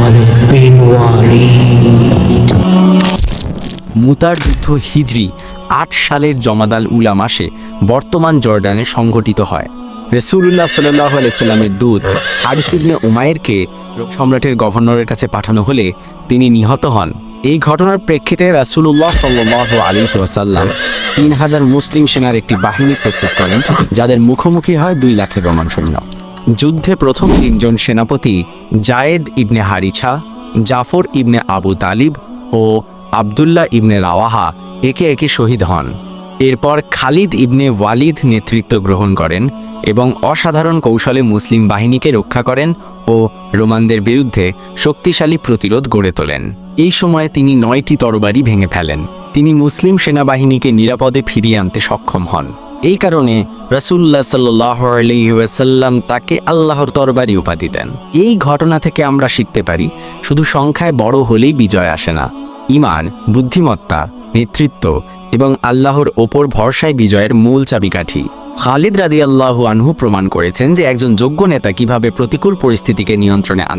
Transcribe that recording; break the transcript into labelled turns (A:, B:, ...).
A: খালিদ বিন ওয়ালিদ
B: মুতার যুদ্ধ হিজরি আট সালের জমাদাল উলা মাসে বর্তমান জর্ডানে সংঘটিত হয়। রসুল্লাহ সাল্লাহ আলাইসাল্লামের দূত হারিস ইবনে উমায়েরকে সম্রাটের গভর্নরের কাছে পাঠানো হলে তিনি নিহত হন। এই ঘটনার প্রেক্ষিতে রাসুল্লাহ সাল্লাহ আলী ওয়াসাল্লাম তিন হাজার মুসলিম সেনার একটি বাহিনী প্রস্তুত করেন, যাদের মুখোমুখি হয় দুই লাখের রোমান সৈন্য যুদ্ধে প্রথম তিনজন সেনাপতি জায়েদ ইবনে হারিছা, জাফর ইবনে আবু তালিব ও আবদুল্লাহ ইবনে রাওয়াহা একে একে শহীদ হন। এরপর খালিদ ইবনে ওয়ালিদ নেতৃত্ব গ্রহণ করেন এবং অসাধারণ কৌশলে মুসলিম বাহিনীকে রক্ষা করেন ও রোমানদের বিরুদ্ধে শক্তিশালী প্রতিরোধ গড়ে তোলেন। এই সময়ে তিনি নয়টি তরবারি ভেঙে ফেলেন। তিনি মুসলিম সেনাবাহিনীকে নিরাপদে ফিরিয়ে আনতে সক্ষম হন। এই কারণে রাসুল্লাহ সাল্লাম তাকে আল্লাহর তরবারি উপাধি দেন। এই ঘটনা থেকে আমরা শিখতে পারি, শুধু সংখ্যায় বড় হলেই বিজয় আসে না। ইমান বুদ্ধিমত্তা, নেতৃত্ব এবং আল্লাহর ওপর ভরসায় বিজয়ের মূল চাবিকাঠি। খালিদ রাদি আল্লাহু আনহু প্রমাণ করেছেন যে একজন যোগ্য নেতা কীভাবে প্রতিকূল পরিস্থিতিকে নিয়ন্ত্রণে আনতে